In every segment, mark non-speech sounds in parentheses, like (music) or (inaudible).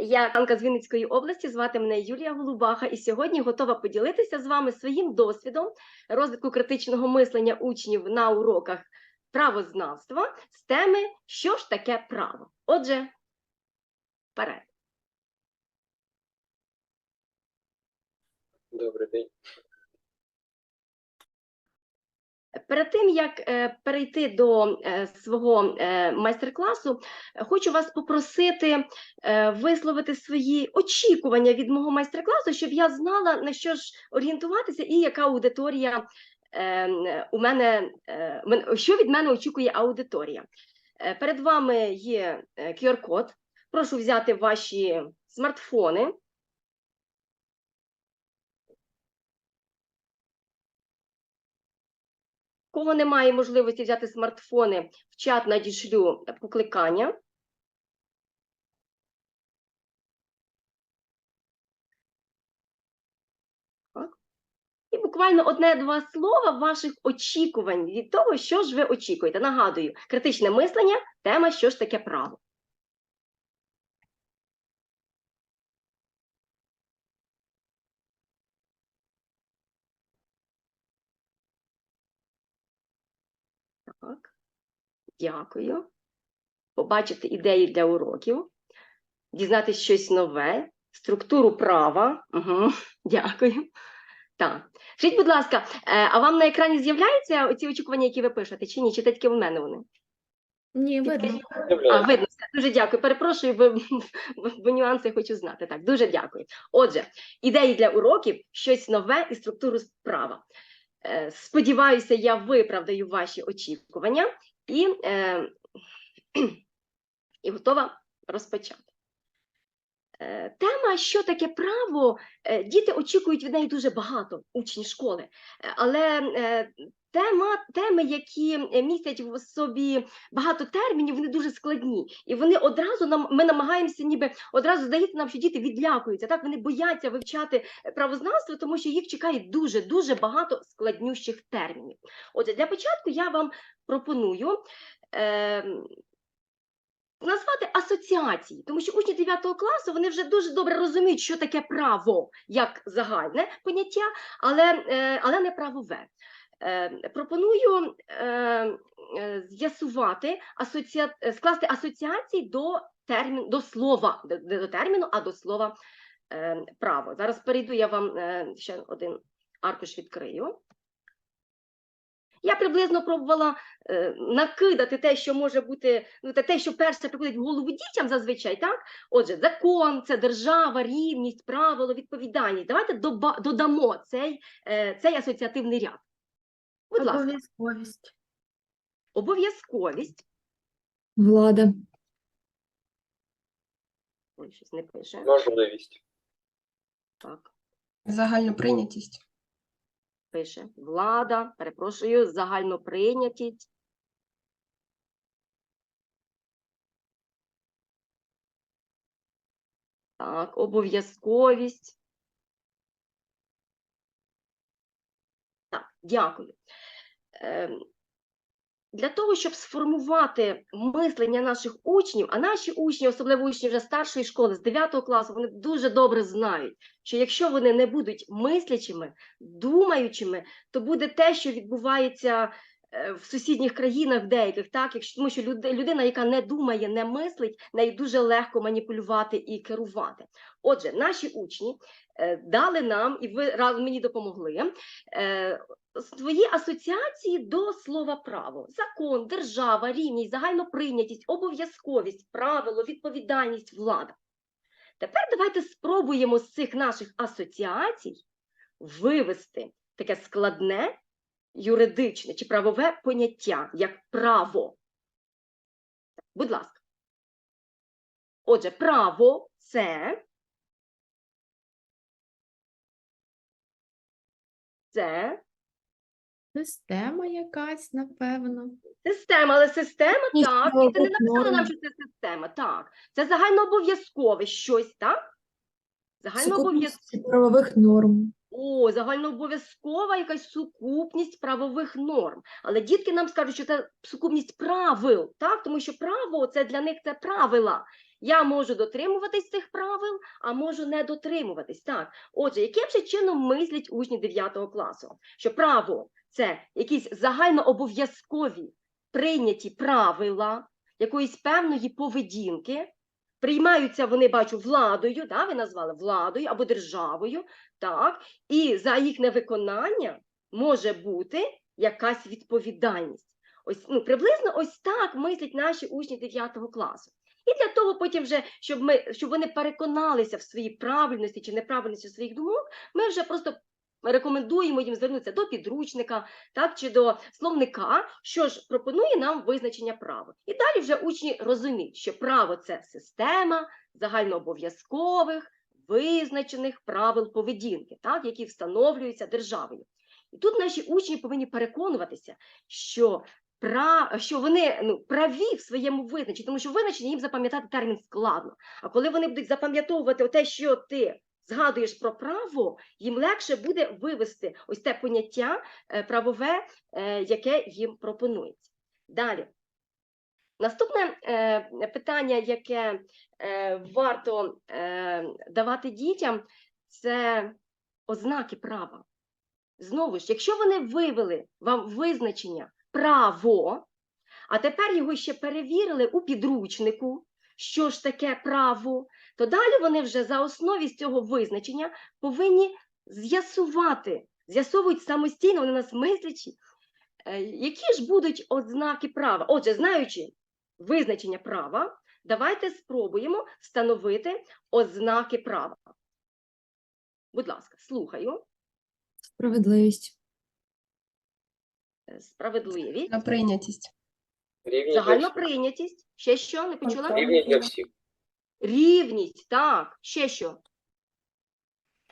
Я Анка з Вінницької області, звати мене Юлія Голубаха, і сьогодні готова поділитися з вами своїм досвідом розвитку критичного мислення учнів на уроках правознавства з теми Що ж таке право? Отже, вперед. Добрий день. Перед тим як е, перейти до е, свого е, майстер-класу, хочу вас попросити висловити свої очікування від мого майстер-класу, щоб я знала на що ж орієнтуватися і яка аудиторія у мене що від мене очікує аудиторія. Перед вами є QR-код. Прошу взяти ваші смартфони. Кого немає можливості взяти смартфони, в чат надішлю покликання. І буквально одне-два слова ваших очікувань від того, що ж ви очікуєте. Нагадую, критичне мислення, тема що ж таке право. Так. Дякую. Побачити ідеї для уроків, дізнатися щось нове, структуру права. Угу. (laughs) Дякую. Так. Скажіть, будь ласка, е, а вам на екрані з'являються ці очікування, які ви пишете, чи ні? Чи тільки в мене вони? Ні, видно. А, видно, дуже дякую. Перепрошую, бо, бо нюанси хочу знати. Так, дуже дякую. Отже, ідеї для уроків, щось нове і структуру справа. Е, Сподіваюся, я виправдаю ваші очікування і, е, (clears throat) і готова розпочати. Е, Тема, що таке право, е, діти очікують від неї дуже багато, учні школи. Але тема, теми, які е, містять в собі багато термінів, вони дуже складні. І вони одразу нам ми намагаємося, ніби одразу здається нам, що діти відлякуються. Так вони бояться вивчати е, правознавство, тому що їх чекає дуже дуже багато складнющих термінів. Отже, для початку я вам пропоную. Е, Назвати асоціації, тому що учні 9 класу вони вже дуже добре розуміють, що таке право як загальне поняття, але, е, але не правове. Е, Пропоную е, е, з'ясувати скласти асоціації до термін... до слова, не до терміну, а до слова право. Зараз перейду, я вам ще один аркуш відкрию. Я приблизно пробувала е, накидати те, що може бути, ну те, що перше приходить в голову дітям зазвичай, так? Отже, закон, це держава, рівність, правило, відповідальність. Давайте доба- додамо цей, е, цей асоціативний ряд. Будь ласка, Обов'язковість. обов'язковість. Влада. Ой, щось не пише. Можливість. Так, Загальну прийнятість. пише. Влада, перепрошую, загальноприйнятість. Так, обов'язковість. Дякую. Ем, Для того, щоб сформувати мислення наших учнів, а наші учні, особливо учні вже старшої школи, з 9 класу, вони дуже добре знають, що якщо вони не будуть мислячими, думаючими, то буде те, що відбувається е, в сусідніх країнах деяких, так, якщо тому що людина, яка не думає, не мислить, нею дуже легко маніпулювати і керувати. Отже, наші учні е, дали нам, і ви мені допомогли. Свої асоціації до слова право: закон, держава, рівність, загальноприйнятість, обов'язковість, правило, відповідальність, влада. Тепер давайте спробуємо з цих наших асоціацій вивести таке складне юридичне чи правове поняття як право. Будь ласка. Отже, право це. Це Система якась, напевно. Система, але система, Ні, так, і це не написано нам, що це система, так. Це загальнообов'язкове щось, так? Загальнообов'язкове. Правових норм. О, загальнообов'язкова якась сукупність правових норм. Але дітки нам скажуть, що це сукупність правил, так? Тому що право це для них це правила. Я можу дотримуватись цих правил, а можу не дотримуватись. Так, отже, яким же чином мислять учні 9 класу? Що право це якісь загальнообов'язкові прийняті правила якоїсь певної поведінки. Приймаються вони, бачу, владою, да, ви назвали владою або державою, так, і за їх невиконання може бути якась відповідальність. Ось ну, приблизно ось так мислять наші учні 9 класу. І для того потім, вже, щоб ми щоб вони переконалися в своїй правильності чи неправильності своїх думок, ми вже просто рекомендуємо їм звернутися до підручника, так чи до словника, що ж пропонує нам визначення права. І далі вже учні розуміють, що право це система загальнообов'язкових визначених правил поведінки, так, які встановлюються державою. І тут наші учні повинні переконуватися, що Пра, що вони ну, праві в своєму визначенні, тому що визначення їм запам'ятати термін складно. А коли вони будуть запам'ятовувати те, що ти згадуєш про право, їм легше буде вивести ось те поняття е, правове, е, яке їм пропонується. Далі. Наступне е, питання, яке варто давати дітям, це ознаки права. Знову ж, якщо вони вивели вам визначення право, а тепер його ще перевірили у підручнику, що ж таке право, то далі вони вже за основі з цього визначення повинні з'ясувати, з'ясовують самостійно, вони нас мислячі, е, які ж будуть ознаки права. Отже, знаючи визначення права, давайте спробуємо встановити ознаки права. Будь ласка, слухаю. Справедливість. Справедливість, На прийнятість. Рівні загальна прийнятість. Ще що? Не почула? Контроль. Рівні для всіх. Рівність, так. Ще що?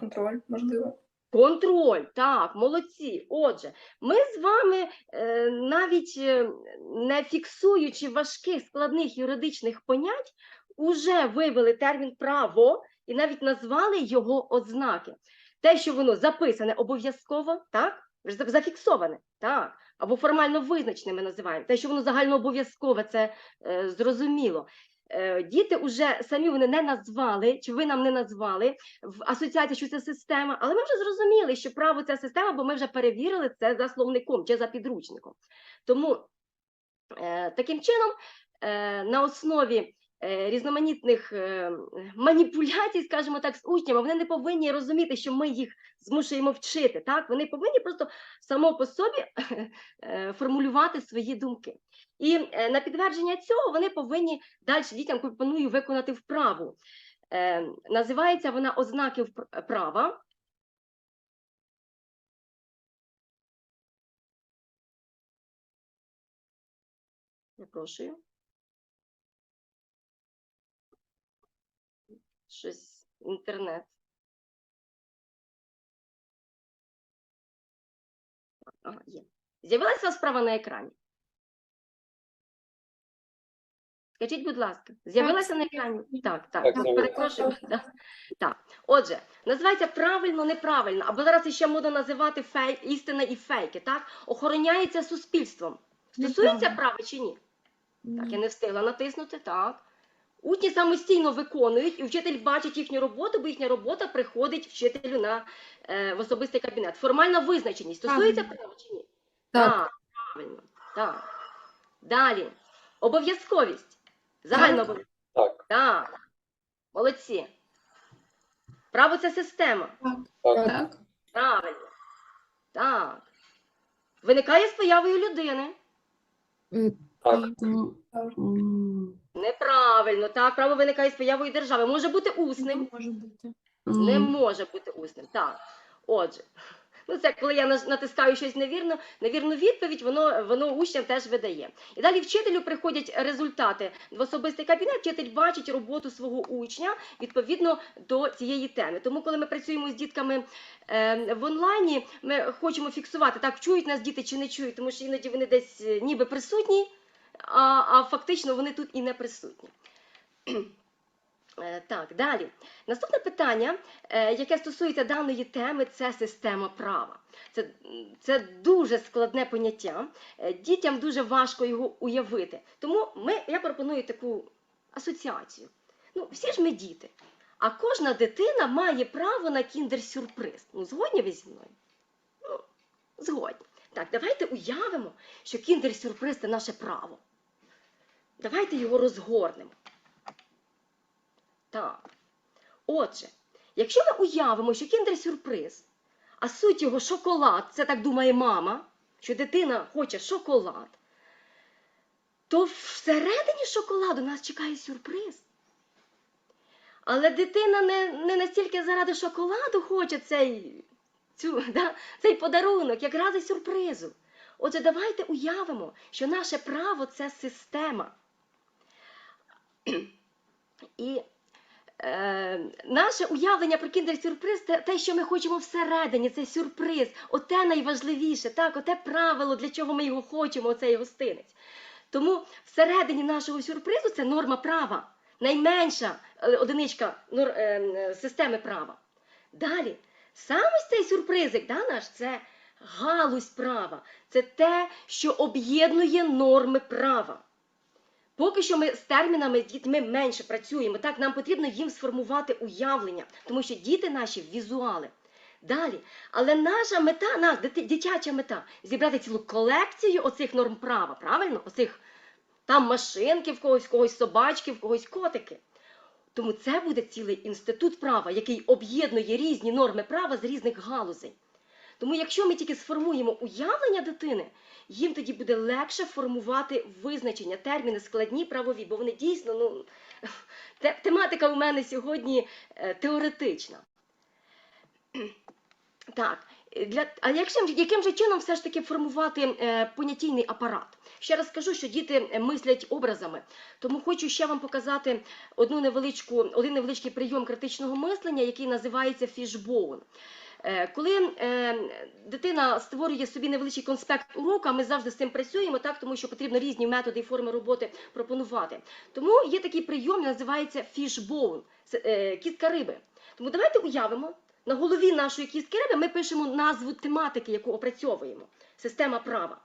Контроль, можливо. Контроль, так, молодці. Отже, ми з вами е, навіть е, не фіксуючи важких складних юридичних понять, уже вивели термін право і навіть назвали його ознаки. Те, що воно записане обов'язково, так? Зафіксоване, так, або формально визначене ми називаємо. Те, що воно загальнообов'язкове, це е, зрозуміло. Е, діти вже самі вони не назвали, чи ви нам не назвали в асоціації, що це система, але ми вже зрозуміли, що право це система, бо ми вже перевірили це за словником чи за підручником. Тому е, таким чином, е, на основі різноманітних е, маніпуляцій, скажімо так, з учнями, вони не повинні розуміти, що ми їх змушуємо вчити. Так? Вони повинні просто само по собі (laughs) е, формулювати свої думки. І е, на підтвердження цього вони повинні далі дітям пропоную виконати вправу. Е, називається вона ознаки права. Запрошую. Щось інтернет. Ага, є. З'явилася справа на екрані? Скажіть, будь ласка, з'явилася на екрані? Так, так, Так, перепрошую. Так. так. Отже, називається правильно, неправильно, або зараз ще модно називати фейк, істина і фейки, так? Охороняється суспільством. Стосується права чи ні? Так, я не встигла натиснути, так. Учні самостійно виконують, і вчитель бачить їхню роботу, бо їхня робота приходить вчителю на е, в особистий кабінет. Формальна визначеність стосується Правильно. права чи ні? Так. правильно. Так. Далі. Обов'язковість. Загальна обов'язковість. Так, Так. Молодці. Право це система. так, Так. Правильно. Так. Виникає з появою людини. Так, Неправильно. Так, право виникає з появою держави. Може бути усним. Не може бути. Не може бути усним. Так. Отже, ну це коли я натискаю щось невірно, невірну відповідь, воно, воно учням теж видає. І далі вчителю приходять результати в особистий кабінет, вчитель бачить роботу свого учня відповідно до цієї теми. Тому, коли ми працюємо з дітками е, в онлайні, ми хочемо фіксувати, так, чують нас діти чи не чують, тому що іноді вони десь е, ніби присутні, а, а фактично вони тут і не присутні. Е, Так, далі. Наступне питання, е, яке стосується даної теми, це система права. Це, це дуже складне поняття. Е, Дітям дуже важко його уявити. Тому ми, я пропоную таку асоціацію. Ну, всі ж ми діти. А кожна дитина має право на кіндер-сюрприз. Ну, згодні ви зі мною? Ну, згодні. Так, давайте уявимо, що кіндер-сюрприз це наше право. Давайте його розгорнемо. Так. Отже, якщо ми уявимо, що кіндер-сюрприз, а суть його шоколад, це так думає мама, що дитина хоче шоколад, то всередині шоколаду нас чекає сюрприз. Але дитина не, не настільки заради шоколаду хоче цей, цю, да, цей подарунок, як ради сюрпризу. Отже, давайте уявимо, що наше право це система. І е, наше уявлення про кіндер-сюрприз це те, що ми хочемо всередині, це сюрприз, оте найважливіше, так, оте правило, для чого ми його хочемо, оцей гостинець. Тому всередині нашого сюрпризу це норма права, найменша е, одиничка е, е, системи права. Далі, сам ось цей сюрпризик, да, наш, це галузь права, це те, що об'єднує норми права. Поки що ми з термінами з дітьми менше працюємо, так нам потрібно їм сформувати уявлення, тому що діти наші візуали. Далі, але наша мета, наш дитяча мета зібрати цілу колекцію оцих норм права, правильно? Оцих там машинки в когось, когось собачки, в когось котики. Тому це буде цілий інститут права, який об'єднує різні норми права з різних галузей. Тому, якщо ми тільки сформуємо уявлення дитини, їм тоді буде легше формувати визначення, терміни складні, правові, бо вони дійсно, ну, (laughs) тематика у мене сьогодні е, теоретична. (clears throat) Так, е, для, а яким, яким же чином все ж таки формувати е, понятійний апарат? Ще раз скажу, що діти е, мислять образами, тому хочу ще вам показати одну невеличку, один невеличкий прийом критичного мислення, який називається фішбоун. Е, Коли е, дитина створює собі невеличкий конспект урока, ми завжди з цим працюємо, так тому що потрібно різні методи і форми роботи пропонувати. Тому є такий прийом, називається фішбоун, кістка риби. Тому давайте уявимо, на голові нашої кістки риби ми пишемо назву тематики, яку опрацьовуємо. Система права.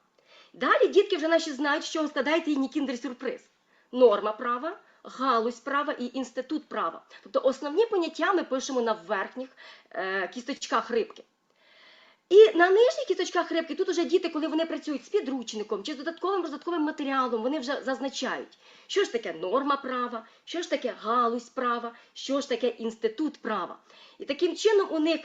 Далі дітки вже наші знають, з чого складається їхній кіндер-сюрприз. Норма права, галузь права і інститут права. Тобто основні поняття ми пишемо на верхніх е, кісточках рибки. І на нижніх кісточках рибки тут уже діти, коли вони працюють з підручником чи з додатковим роздатковим матеріалом, вони вже зазначають, що ж таке норма права, що ж таке галузь права, що ж таке інститут права. І таким чином у них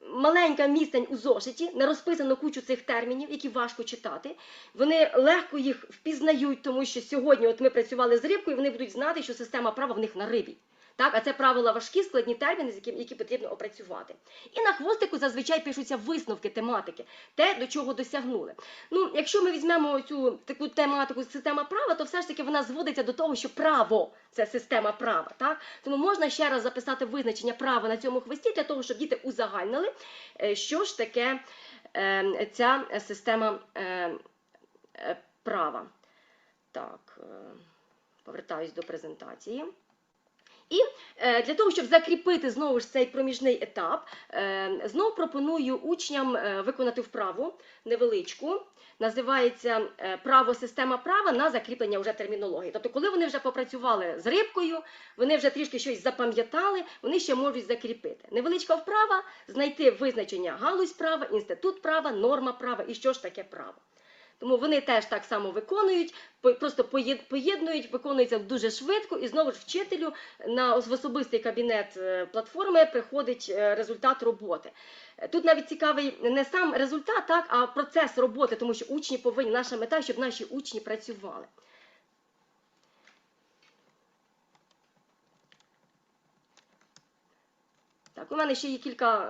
маленька містень у зошиті, не розписано кучу цих термінів, які важко читати. Вони легко їх впізнають, тому що сьогодні от ми працювали з рибкою, вони будуть знати, що система права в них на рибі. Так, а це правила важкі, складні терміни, з якими які потрібно опрацювати. І на хвостику зазвичай пишуться висновки тематики, те, до чого досягнули. Ну, якщо ми візьмемо цю таку тематику система права, то все ж таки вона зводиться до того, що право це система права. Так? Тому можна ще раз записати визначення права на цьому хвості для того, щоб діти узагальнили, е, що ж таке е, ця система е, е, права. Так, повертаюсь до презентації. І е, для того, щоб закріпити знову ж цей проміжний етап, е, знову пропоную учням е, виконати вправу невеличку. Називається право система права на закріплення вже термінології. Тобто, коли вони вже попрацювали з рибкою, вони вже трішки щось запам'ятали, вони ще можуть закріпити. Невеличка вправа знайти визначення галузь права, інститут права, норма права і що ж таке право. Тому вони теж так само виконують, просто поєд- поєднують, виконується дуже швидко, і знову ж вчителю на в особистий кабінет е, платформи приходить е, результат роботи. Е, Тут навіть цікавий не сам результат, так, а процес роботи, тому що учні повинні, наша мета, щоб наші учні працювали. Так, у мене ще є кілька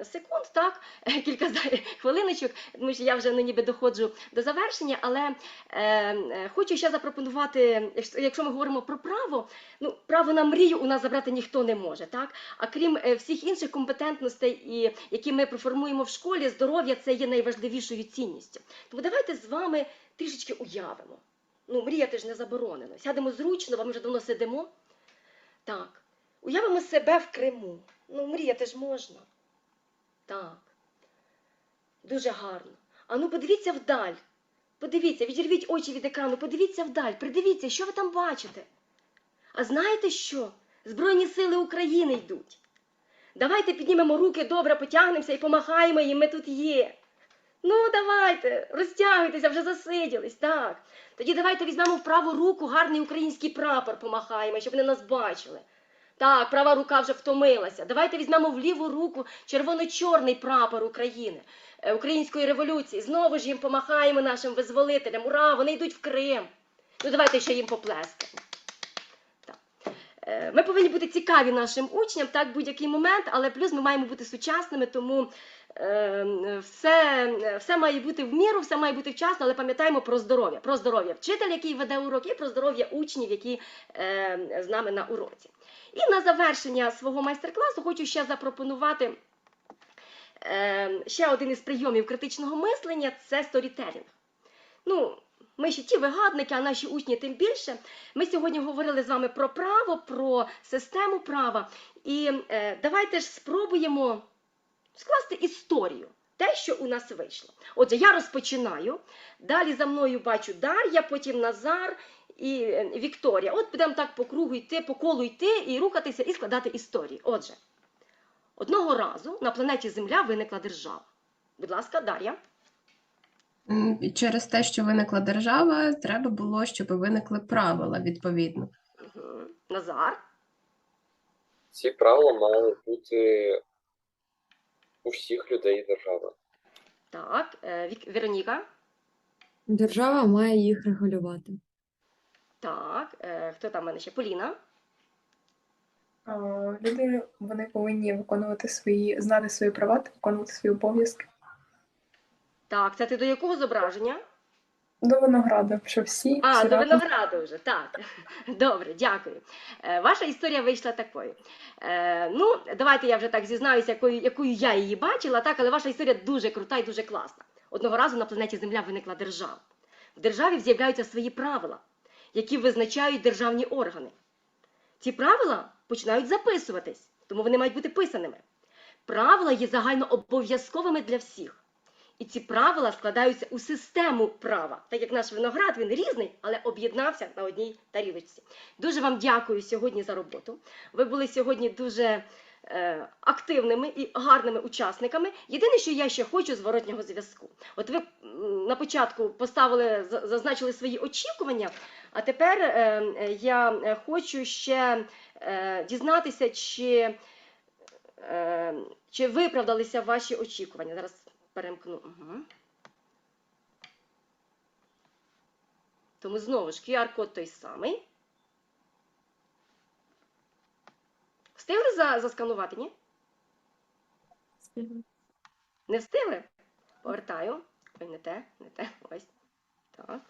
е, секунд, так, (laughs) кілька хвилиночок, тому що я вже ну, ніби доходжу до завершення, але е, е, хочу ще запропонувати, якщо- ми говоримо про право, ну, право на мрію у нас забрати ніхто не може, так? А крім е, всіх інших компетентностей, і, які ми проформуємо в школі, здоров'я це є найважливішою цінністю. Тому давайте з вами трішечки уявимо. Ну, мріяти ж не заборонено. Сядемо зручно, бо ми вже давно сидимо. Так. Уявимо себе в Криму. Ну, мріяти ж можна. Так. Дуже гарно. А ну подивіться вдаль. Подивіться, відірвіть очі від екрану, подивіться вдаль, придивіться, що ви там бачите. А знаєте що? Збройні сили України йдуть. Давайте піднімемо руки, добре потягнемося і помахаємо їм, ми тут є. Ну, давайте, розтягуйтеся, вже засиділись, так. Тоді давайте візьмемо в праву руку гарний український прапор, помахаємо, щоб вони нас бачили. Так, права рука вже втомилася. Давайте візьмемо в ліву руку червоно-чорний прапор України, е, української революції. Знову ж їм помахаємо нашим визволителям. Ура! Вони йдуть в Крим. Ну, давайте ще їм поплескаємо. Е, Ми повинні бути цікаві нашим учням, так, будь-який момент, але плюс ми маємо бути сучасними, тому е, все, все має бути в міру, все має бути вчасно, але пам'ятаємо про здоров'я. Про здоров'я вчителя, який веде урок, і про здоров'я учнів, які з нами на уроці. І на завершення свого майстер-класу хочу ще запропонувати е, ще один із прийомів критичного мислення це сторітелінг. Ну, ми ще ті вигадники, а наші учні тим більше. Ми сьогодні говорили з вами про право, про систему права. І е, давайте ж спробуємо скласти історію, те, що у нас вийшло. Отже, я розпочинаю. Далі за мною бачу Дар'я, потім Назар і е, Вікторія. От будемо так по кругу йти, по колу йти і рухатися і складати історії. Отже, одного разу на планеті Земля виникла держава. Будь ласка, Дар'я. Через те, що виникла держава, треба було, щоб виникли правила відповідно. Назар. Ці правила мали бути у всіх людей держави. Так, е, Вік... Вероніка. Держава має їх регулювати. Так, е, хто там в мене ще? Поліна. А, Люди вони повинні виконувати свої, знати свої права та виконувати свої обов'язки. Так, це ти до якого зображення? До винограду, що всі, А, всі до разом винограду вже, так. Добре, дякую. Е, Ваша історія вийшла такою. Е, ну, давайте я вже так зізнаюся, якою, якою я її бачила, так, але ваша історія дуже крута і дуже класна. Одного разу на планеті Земля виникла держава. В державі з'являються свої правила, які визначають державні органи. Ці правила починають записуватись, тому вони мають бути писаними. Правила є загальнообов'язковими для всіх. І ці правила складаються у систему права. Так як наш виноград, він різний, але об'єднався на одній тарілочці. Дуже вам дякую сьогодні за роботу. Ви були сьогодні дуже е, активними і гарними учасниками. Єдине, що я ще хочу зворотнього зв'язку. От ви на початку поставили, зазначили свої очікування, а тепер е, е, я е, хочу ще е, дізнатися, чи, е, чи виправдалися ваші очікування. Зараз перемкну. Угу. Тому знову ж QR-код той самий. Встигли за, засканувати, ні? Встигли. Не встигли? Повертаю. Ой, не те, не те. Ось. Так.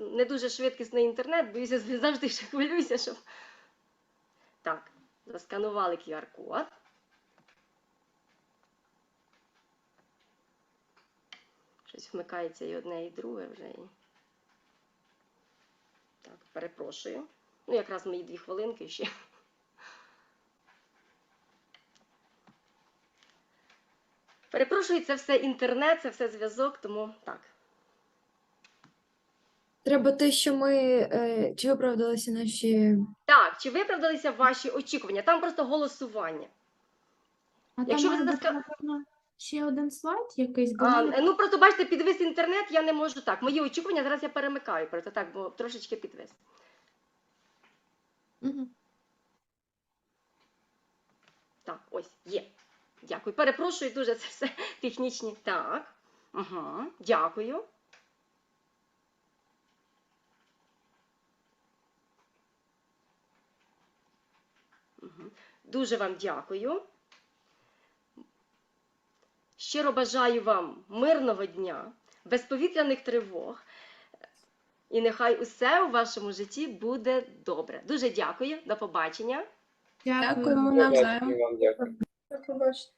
Не дуже швидкісний інтернет, боюся, завжди ще хвилююся, щоб. Так, засканували QR-код. Щось вмикається і одне, і друге вже. Так, перепрошую. Ну, якраз мої дві хвилинки ще. Перепрошую, це все інтернет, це все зв'язок, тому так. Треба те, що ми е, чи виправдалися наші. Так, чи виправдалися ваші очікування? Там просто голосування. А Якщо там ви має заска- бути, напевно, ще один слайд якийсь, бо А, ну просто бачите, підвис інтернет, я не можу так. Мої очікування зараз я перемикаю, просто так, бо трошечки підвис. Мгм. Так, ось, є. Дякую. Перепрошую дуже це все (laughs) технічні. Так. Угу. Дякую. Мгм. Дуже вам дякую. Щиро бажаю вам мирного дня, безповітряних тривог. І нехай усе у вашому житті буде добре. Дуже дякую. До побачення. Дякую. Дякуємо навзаєм. Дякую вам, дякую. До побачення.